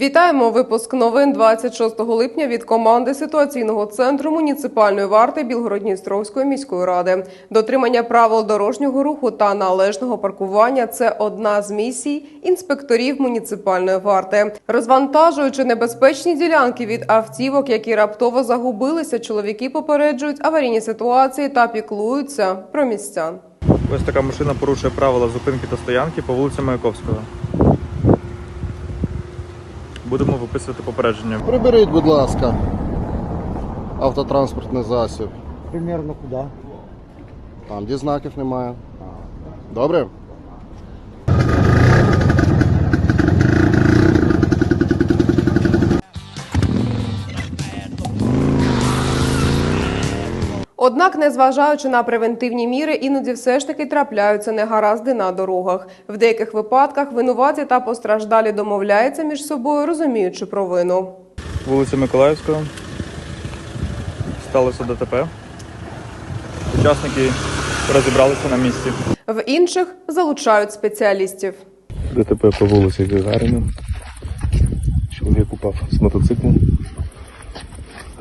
Вітаємо випуск новин 26 липня від команди ситуаційного центру муніципальної варти Білгородністровської міської ради. Дотримання правил дорожнього руху та належного паркування це одна з місій інспекторів муніципальної варти. Розвантажуючи небезпечні ділянки від автівок, які раптово загубилися, чоловіки попереджують аварійні ситуації та піклуються про містян. Ось така машина порушує правила зупинки та стоянки по вулиці Маяковського. Будемо виписувати попередження. Приберіть, будь ласка, автотранспортний засіб. Примерно куди? Там, де знаків немає. Добре? Однак, незважаючи на превентивні міри, іноді все ж таки трапляються негаразди на дорогах. В деяких випадках винуваті та постраждалі домовляються між собою, розуміючи провину. Вулиця Миколаївського. Сталося ДТП. Учасники розібралися на місці. В інших залучають спеціалістів. ДТП по вулиці Гагаріна. Чоловік упав з мотоциклу.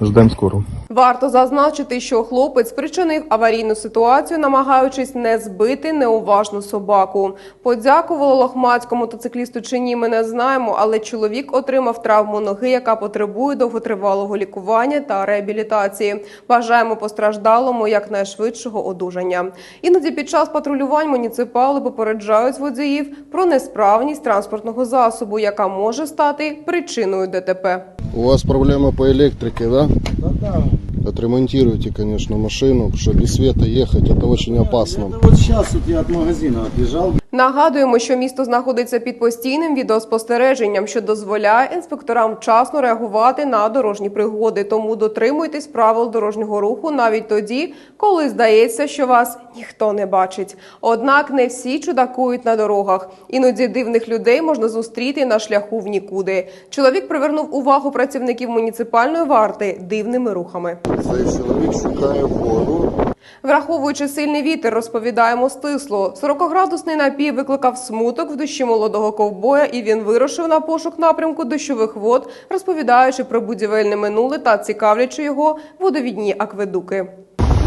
Ждемо скоро. Варто зазначити, що хлопець спричинив аварійну ситуацію, намагаючись не збити неуважну собаку. Подякувало лохмацькому мотоциклісту чи ні, ми не знаємо, але чоловік отримав травму ноги, яка потребує довготривалого лікування та реабілітації. Бажаємо постраждалому якнайшвидшого одужання. Іноді під час патрулювань муніципали попереджають водіїв про несправність транспортного засобу, яка може стати причиною ДТП. У вас проблема по електрике, да? Да, да. Отремонтируйте, конечно, машину, потому что без света ехать это очень опасно. Это вот сейчас вот я от магазина отъезжал. Нагадуємо, що місто знаходиться під постійним відеоспостереженням, що дозволяє інспекторам вчасно реагувати на дорожні пригоди. Тому дотримуйтесь правил дорожнього руху навіть тоді, коли здається, що вас ніхто не бачить. Однак не всі чудакують на дорогах. Іноді дивних людей можна зустріти на шляху в нікуди. Чоловік привернув увагу працівників муніципальної варти дивними рухами. Цей чоловік шукає воду. Враховуючи сильний вітер, розповідаємо стисло. 40-градусний напій викликав смуток в душі молодого ковбоя, і він вирушив на пошук напрямку дощових вод, розповідаючи про будівельне минуле та цікавлячи його водовідні акведуки.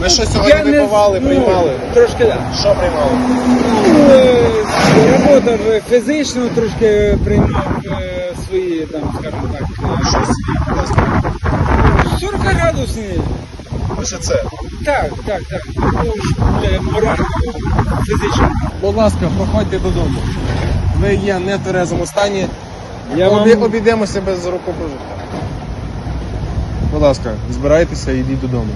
Ми що сьогодні випивали, приймали? Трошки да. Що приймали? Ну, е, робота фізично, трошки приймав е, свої, там, скажімо так, е, щось. 40 градусні. Лише це. Так, так, так. Ну, е, морально, фізично. Будь ласка, проходьте додому. Ви є не в тверезому стані. Я Обі- вам- Обійдемося без рукопожиття. Будь ласка, збирайтеся і йдіть додому.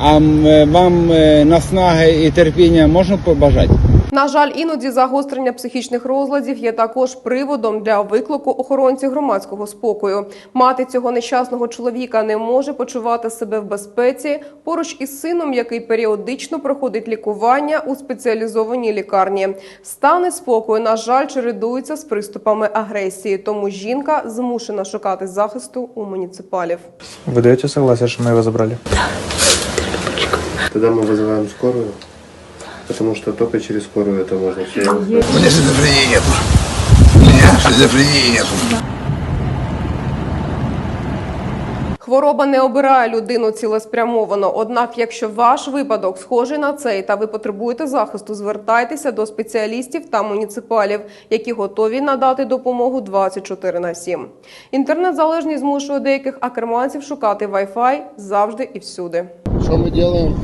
А м, е, вам е, наснаги і терпіння можна побажати? На жаль, іноді загострення психічних розладів є також приводом для виклику охоронців громадського спокою. Мати цього нещасного чоловіка не може почувати себе в безпеці поруч із сином, який періодично проходить лікування у спеціалізованій лікарні. Стани спокою, на жаль, чередуються з приступами агресії, тому жінка змушена шукати захисту у муніципалів. Ви даєте согласие, що ми його забрали? Тогда мы вызываем скорую, потому что только через скорую это можно все. меня шизофрении нету. У меня шизофрении нету. Хвороба не обирає людину цілеспрямовано. Однак, якщо ваш випадок схожий на цей та ви потребуєте захисту, звертайтеся до спеціалістів та муніципалів, які готові надати допомогу 24 на 7. Інтернет-залежність змушує деяких акерманців шукати Wi-Fi завжди і всюди. Що ми робимо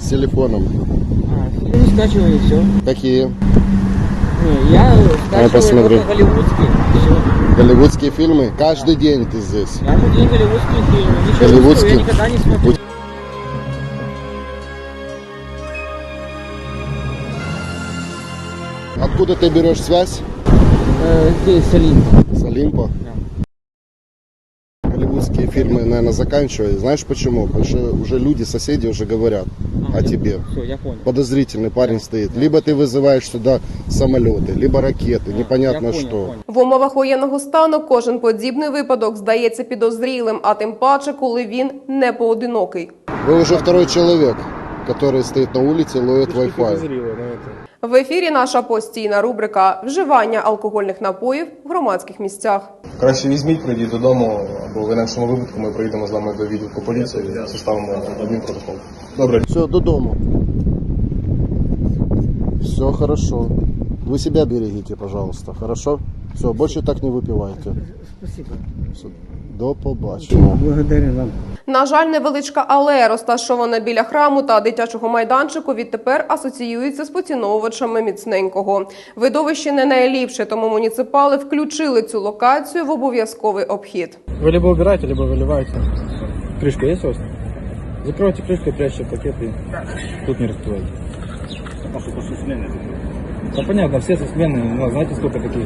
з телефоном? Скачиваю и все. Какие? Я скачиваю посмотри. только голливудские. Голливудские фильмы? Каждый день ты здесь. Каждый день голливудские фильмы. Ничего Голливудские? русского я никогда не смотрю. Откуда ты берешь связь? Э, здесь Салин. С Олимпа? Голливудские фильмы, наверное, заканчивают. Знаешь почему? Потому что уже люди, соседи уже говорят о тебе. Все, я понял. Подозрительный парень стоит. Либо ты вызываешь сюда самолеты, либо ракеты, непонятно я понял, что. понял. В умовах воєнного стану кожен подібний випадок здається підозрілим, а тим паче, коли він не поодинокий. Вы уже второй человек, который стоит на улице и ловит Wi-Fi. Підозріло, знаєте. В ефірі наша постійна рубрика Вживання алкогольних напоїв в громадських місцях. Краще візьміть, прийдіть додому, або в інакшому випадку ми приїдемо з вами до відділку поліції і составимо адмінпротокол. Добре. Все, додому. Все хорошо. Вы себя берегите, пожалуйста, хорошо? Все, больше так не выпивайте. Спасибо. Все, До побачення. Благодарю вам. На жаль, невеличка алея, розташована біля храму та дитячого майданчику, відтепер асоціюється з поціновувачами міцненького. Видовище не найліпше, тому муніципали включили цю локацію в обов'язковий обхід. Вы либо убираете, либо выливаете. Крышка есть у вас? Закройте крышкой, прячьте пакеты. Тут не распивайте. Да понятно, все со смены, ну, знаете, сколько таких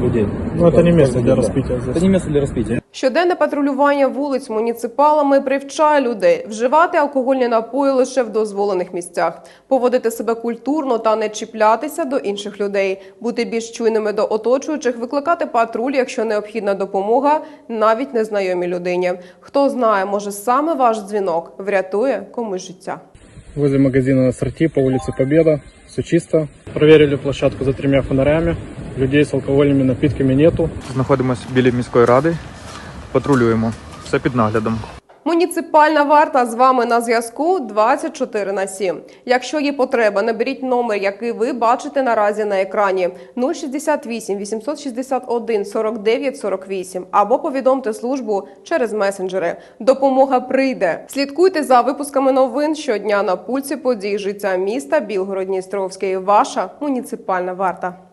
людей? Ну, это не место для Да. распития здесь. Это не место для распития. Щоденне патрулювання вулиць муніципалами привчає людей вживати алкогольні напої лише в дозволених місцях, поводити себе культурно та не чіплятися до інших людей, бути більш чуйними до оточуючих, викликати патруль, якщо необхідна допомога, навіть незнайомій людині. Хто знає, може саме ваш дзвінок врятує комусь життя. Возле магазина Сорти по улице Победа. Все чисто. Проверили площадку за тремя фонарями. Людей с алкогольными напитками нету. Знаходимося біля міської ради, патрулюємо. Все під наглядом. Муніципальна варта з вами на зв'язку 24 на 7. Якщо є потреба, наберіть номер, який ви бачите наразі на екрані 068 861 49 48 або повідомте службу через месенджери. Допомога прийде. Слідкуйте за випусками новин щодня на пульсі подій життя міста Білгород-Дністровський. Ваша муніципальна варта.